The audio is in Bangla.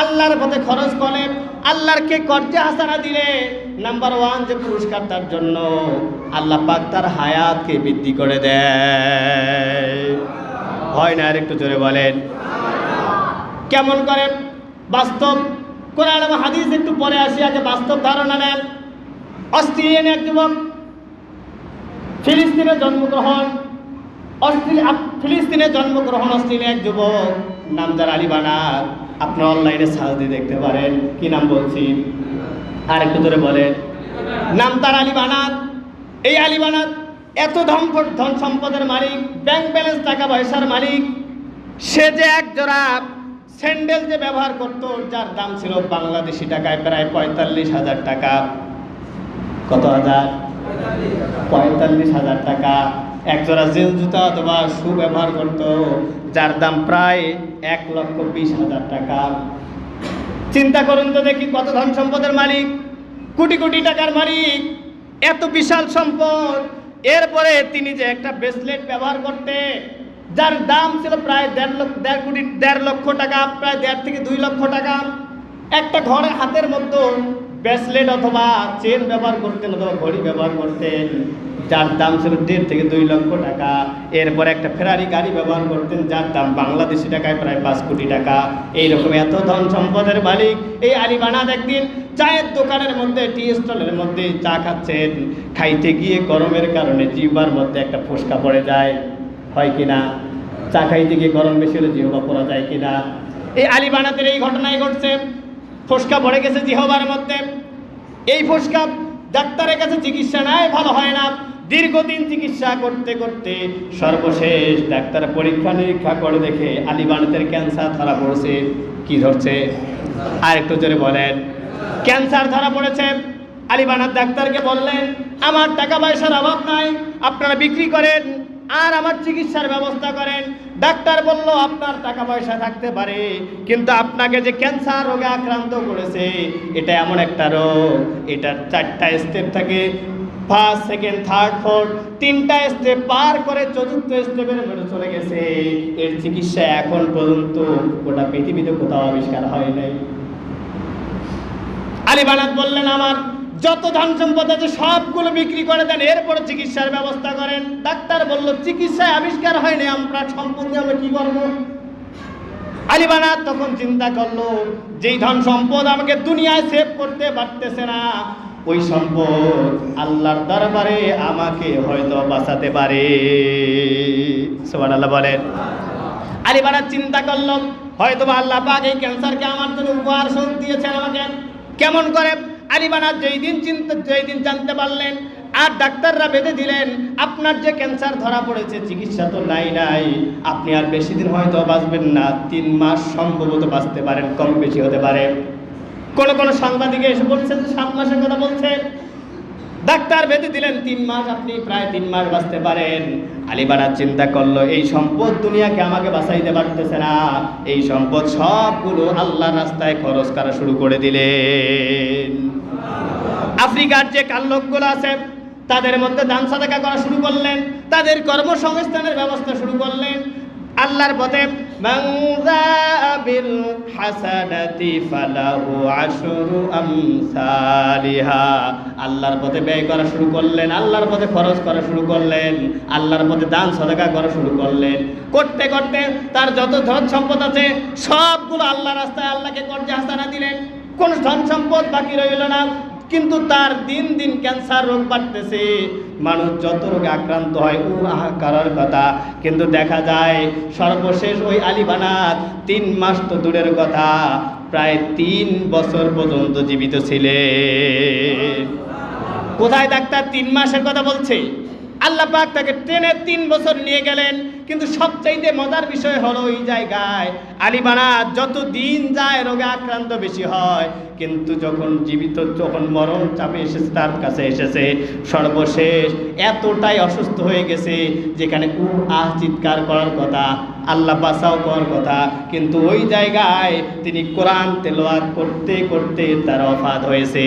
আল্লাহর পথে খরচ করে আল্লাহর কে কর্জে হাসানা দিলে? নাম্বার ওয়ান যে পুরস্কার তার জন্য আল্লাহ পাক তার হায়াতকে বৃদ্ধি করে দেয়। হয় না আর একটু জোরে বলেন। কেমন করেন? বাস্তব। কোরআন এবং হাদিস একটু পরে আসি, আগে বাস্তব ধারণা নেন। অস্ট্রেলিয়ান এক যুবক ফিলিস্তিনে জন্মগ্রহণ ফিলিস্তিনে জন্মগ্রহণ অস্ট্রেলিয়া এক যুবক, নাম যার আলিবানার আপনি অনলাইনে সার্চ দিয়ে দেখতে পারেন। কি নাম বলছি? আর একটু ধরে বলেন। নাম তার আলিবানার এই আলিবানার এত ধন ধন সম্পদের মালিক ব্যাংক ব্যালেন্স টাকা পয়সার মালিক। সে যে এক জোড়া স্যান্ডেল যে ব্যবহার করত, যার দাম ছিল বাংলাদেশি টাকায় প্রায় পঁয়তাল্লিশ হাজার টাকা। কত হাজার? পঁয়তাল্লিশ হাজার টাকা। একজোড়া জেল জুতা অথবা শু ব্যবহার করত, যার দাম প্রায় এক লক্ষ বিশ হাজার টাকা। চিন্তা করুন তো দেখি কত ধন সম্পদের মালিক। কোটি কোটি টাকার মালিক। এত বিশাল সম্পদ। এরপরে তিনি যে একটা ব্রেসলেট ব্যবহার করতে, যার দাম ছিল প্রায় দেড় লক্ষ, দেড় কোটি, দেড় লক্ষ টাকা, প্রায় দেড় থেকে দুই লক্ষ টাকা। একটা ঘরে হাতের মধ্যে ব্রেসলেট অথবা চেন ব্যবহার করতেন অথবা ঘড়ি ব্যবহার করতেন। যার দাম ছিল দেড় থেকে দুই লক্ষ টাকা। এরপর একটা ফেরারি গাড়ি ব্যবহার করতেন, যার দাম বাংলাদেশি টাকায় প্রায় পাঁচ কোটি টাকা। এইরকম এত ধন সম্পদের মালিক এই আলিবানাদ একদিন চায়ের দোকানের মধ্যে, টি স্টলের মধ্যে চা খাচ্ছেন। খাইতে গিয়ে গরমের কারণে জিহ্বার মধ্যে একটা ফোসকা পড়ে যায়। হয় কিনা চা খাইতে গিয়ে গরম বেশি হলে জিহ্বা পড়া যায় কিনা এই আলিবানাদের এই ঘটনাই ঘটছে। ফোসকা পড়ে গেছে জিহবার মধ্যে। এই ফোসকা ডাক্তারের কাছে চিকিৎসা নেয়, ভালো হয় না। দীর্ঘদিন চিকিৎসা করতে করতে সর্বশেষ ডাক্তার পরীক্ষা নিরীক্ষা করে দেখে আলিবানাতের ক্যান্সার ধরা পড়ছে। কি ধরছে? আর একটু জোরে বলেন। ক্যান্সার ধরা পড়েছে। আলিবানার ডাক্তারকে বললেন, আমার টাকা পয়সার অভাব নাই, আপনারা বিক্রি করেন আর আমার চিকিৎসার ব্যবস্থা করেন। ডাক্তার বলল, আপনার টাকা পয়সা থাকতে পারে, কিন্তু আপনাকে যে ক্যান্সার রোগে আক্রান্ত করেছে, এটা এমন একটা রোগ, এটার চারটা স্টেপ থাকে ফার্স্ট সেকেন্ড থার্ড ফোর্থ তিনটা স্টেপ পার করে চতুর্থ স্টেপের মধ্যে চলে গেছে। এর চিকিৎসা এখন পর্যন্ত গোটা পৃথিবীতে কোথাও আবিষ্কার হয় নাই। আলিবানাত বললেন, আমার যত ধন সম্পদ আছে সবগুলো বিক্রি করে দেন, এরপরে চিকিৎসার ব্যবস্থা করেন। ডাক্তার বলল, চিকিৎসায় আবিষ্কার হয়নি আমরা সম্পদ দিয়ে আমরা কি করব? আলিবানাত তখন চিন্তা করল, যেই ধন সম্পদ আমাকে দুনিয়ায় সেভ করতে পারতেছে না ওই সম্পদ আল্লাহর দরবারে আমাকে হয়তো বাঁচাতে পারে। সুবহানাল্লাহ বলেন। আলিবানাত চিন্তা করল হয়তো আল্লাহ পাক এই ক্যান্সারকে আমার জন্য উপহার স্বরূপ দিয়েছেন আমাকে। কেমন করে? আলিবানাত যেই দিন চিন্তা, যেই দিন জানতে পারলেন, আর ডাক্তাররা বেঁধে দিলেন, আপনার যে ক্যান্সার ধরা পড়েছে, চিকিৎসা তো নাই নাই, আপনি আর বেশি দিন হয়তো বাঁচবেন না, তিন মাস সম্ভবত বাঁচতে পারেন, কম বেশি হতে পারে। কোন কোন সাংবাদিকে এসে বলছেন সাত মাসের কথা বলছেন ডাক্তার বেঁধে দিলেন, তিন মাস, আপনি প্রায় তিন মাস বাঁচতে পারেন। আলিবানার চিন্তা করল, এই সম্পদ দুনিয়াকে আমাকে বাঁচাইতে পারতেছে না। এই সম্পদ সবগুলো আল্লাহ রাস্তায় খরচ করা শুরু করে দিলেন। আফ্রিকার যে কাল লোকগুলো আছে, তাদের মধ্যে দান সাদাকা করা শুরু করলেন। তাদের কর্মসংস্থানের ব্যবস্থা শুরু করলেন। আল্লাহর পথে বিল হাসানাতি ফালাহু আশরু আমসালিহা। আল্লাহর পথে ব্যয় করা শুরু করলেন, আল্লাহর পথে খরচ করা শুরু করলেন, আল্লাহর পথে দান সদকা করা শুরু করলেন। করতে করতে তার যত ধন সম্পদ আছে, সবগুলো আল্লাহ রাস্তায় আল্লাহকে কর্জে হাসানা দিলেন। কোন ধন সম্পদ বাকি রইল না। কিন্তু তার দিন দিন ক্যান্সার রোগ বাড়তেছে। মানুষ যত রোগে আক্রান্ত হয়, উ আহা করার কথা। কিন্তু দেখা যায়, সর্বশেষ ওই আলিবানাত তিন মাস তো দূরের কথা, প্রায় তিন বছর পর্যন্ত জীবিত ছিলেন। কোথায় ডাক্তার তিন মাসের কথা বলছে? আল্লাহ পাক তাকে ট্রেনে তিন বছর নিয়ে গেলেন, কিন্তু সবচাইতে মজার বিষয় হলো ওই জায়গায় আলিবানা যত দিন যায় রোগে আক্রান্ত বেশি হয়, কিন্তু যখন জীবিত, যখন মরণ চাপে এসেছে, তার কাছে এসেছে, সর্বশেষ এতটাই অসুস্থ হয়ে গেছে, যেখানে উ আহ চিৎকার করার কথা, আল্লাহ বাসাও করার কথা, কিন্তু ওই জায়গায় তিনি কোরআন তেলোয়াত করতে করতে তার অফাত হয়েছে।